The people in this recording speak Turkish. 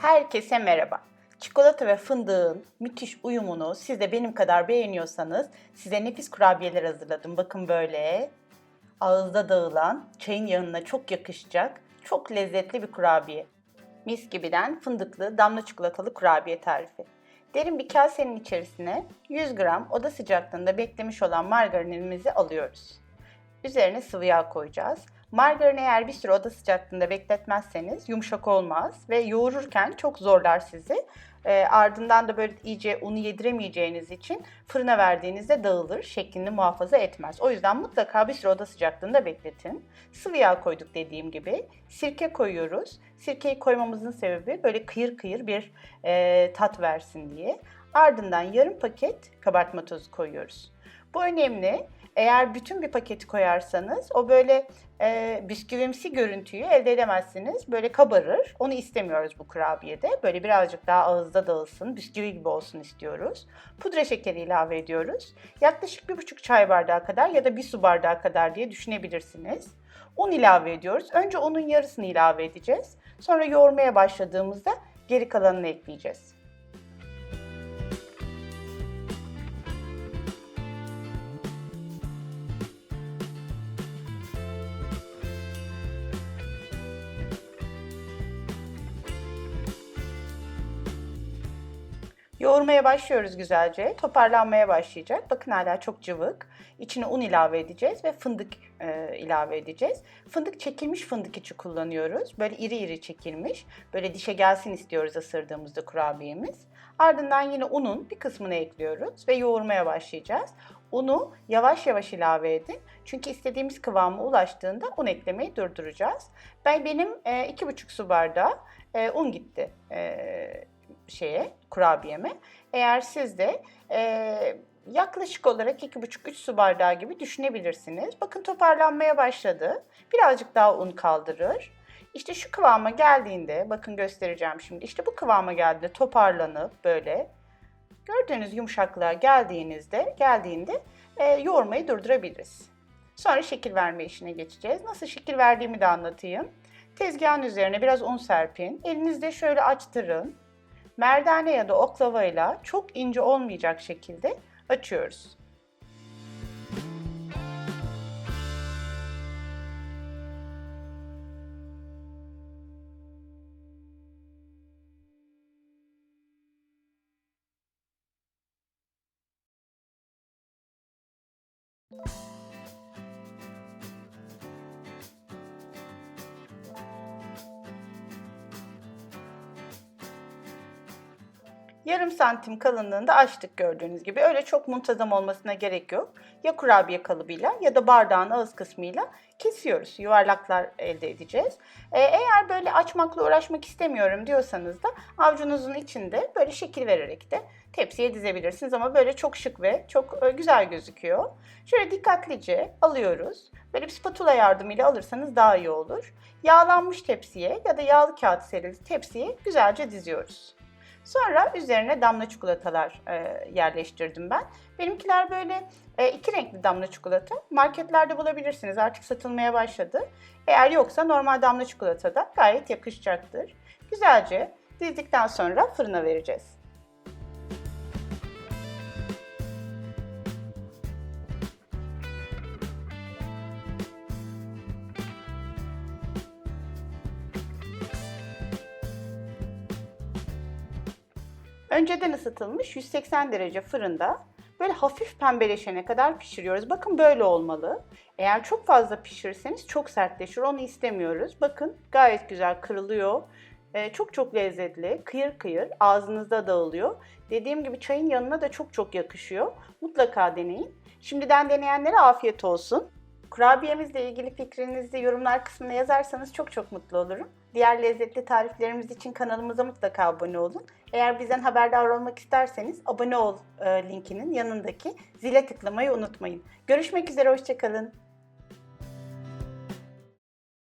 Herkese merhaba. Çikolata ve fındığın müthiş uyumunu siz de benim kadar beğeniyorsanız size nefis kurabiyeler hazırladım. Bakın böyle ağızda dağılan, çayın yanına çok yakışacak, çok lezzetli bir kurabiye. Mis gibiden fındıklı damla çikolatalı kurabiye tarifi. Derin bir kasenin içerisine 100 gram oda sıcaklığında beklemiş olan margarinimizi alıyoruz. Üzerine sıvı yağ koyacağız. Margarin eğer bir süre oda sıcaklığında bekletmezseniz yumuşak olmaz ve yoğururken çok zorlar sizi. E, ardından da böyle iyice unu yediremeyeceğiniz için fırına verdiğinizde dağılır, şeklini muhafaza etmez. O yüzden mutlaka bir süre oda sıcaklığında bekletin. Sıvı yağ koyduk dediğim gibi. Sirke koyuyoruz. Sirkeyi koymamızın sebebi böyle kıyır kıyır bir e, tat versin diye. Ardından yarım paket kabartma tozu koyuyoruz. Bu önemli. Eğer bütün bir paketi koyarsanız o böyle e, bisküvimsi görüntüyü elde edemezsiniz. Böyle kabarır. Onu istemiyoruz bu kurabiyede. Böyle birazcık daha ağızda dağılsın, bisküvi gibi olsun istiyoruz. Pudra şekeri ilave ediyoruz. Yaklaşık bir buçuk çay bardağı kadar ya da bir su bardağı kadar diye düşünebilirsiniz. Un ilave ediyoruz. Önce unun yarısını ilave edeceğiz. Sonra yoğurmaya başladığımızda geri kalanını ekleyeceğiz. Yoğurmaya başlıyoruz güzelce. Toparlanmaya başlayacak. Bakın hala çok cıvık. İçine un ilave edeceğiz ve fındık e, ilave edeceğiz. Fındık çekilmiş fındık içi kullanıyoruz. Böyle iri iri çekilmiş. Böyle dişe gelsin istiyoruz ısırdığımızda kurabiyemiz. Ardından yine unun bir kısmını ekliyoruz ve yoğurmaya başlayacağız. Unu yavaş yavaş ilave edin. Çünkü istediğimiz kıvama ulaştığında un eklemeyi durduracağız. Ben benim e, iki buçuk su bardağı e, un gitti e, şeye, kurabiyeme. Eğer siz de e, yaklaşık olarak 2,5-3 su bardağı gibi düşünebilirsiniz. Bakın toparlanmaya başladı. Birazcık daha un kaldırır. İşte şu kıvama geldiğinde, bakın göstereceğim şimdi. İşte bu kıvama geldiğinde toparlanıp böyle gördüğünüz yumuşaklığa geldiğinizde, geldiğinde e, yoğurmayı durdurabiliriz. Sonra şekil verme işine geçeceğiz. Nasıl şekil verdiğimi de anlatayım. Tezgahın üzerine biraz un serpin. Elinizde şöyle açtırın merdane ya da oklavayla çok ince olmayacak şekilde açıyoruz. Yarım santim kalınlığında açtık gördüğünüz gibi. Öyle çok muntazam olmasına gerek yok. Ya kurabiye kalıbıyla ya da bardağın ağız kısmıyla kesiyoruz. Yuvarlaklar elde edeceğiz. Ee, eğer böyle açmakla uğraşmak istemiyorum diyorsanız da avucunuzun içinde böyle şekil vererek de tepsiye dizebilirsiniz. Ama böyle çok şık ve çok e, güzel gözüküyor. Şöyle dikkatlice alıyoruz. Böyle bir spatula yardımıyla alırsanız daha iyi olur. Yağlanmış tepsiye ya da yağlı kağıt serili tepsiye güzelce diziyoruz. Sonra üzerine damla çikolatalar e, yerleştirdim ben. Benimkiler böyle e, iki renkli damla çikolata. Marketlerde bulabilirsiniz. Artık satılmaya başladı. Eğer yoksa normal damla çikolata da gayet yakışacaktır. Güzelce dizdikten sonra fırına vereceğiz. Önceden ısıtılmış 180 derece fırında böyle hafif pembeleşene kadar pişiriyoruz. Bakın böyle olmalı. Eğer çok fazla pişirirseniz çok sertleşir. Onu istemiyoruz. Bakın gayet güzel kırılıyor. Ee, çok çok lezzetli. Kıyır kıyır ağzınızda dağılıyor. Dediğim gibi çayın yanına da çok çok yakışıyor. Mutlaka deneyin. Şimdiden deneyenlere afiyet olsun. Kurabiyemizle ilgili fikrinizi yorumlar kısmına yazarsanız çok çok mutlu olurum. Diğer lezzetli tariflerimiz için kanalımıza mutlaka abone olun. Eğer bizden haberdar olmak isterseniz abone ol e, linkinin yanındaki zile tıklamayı unutmayın. Görüşmek üzere, hoşçakalın.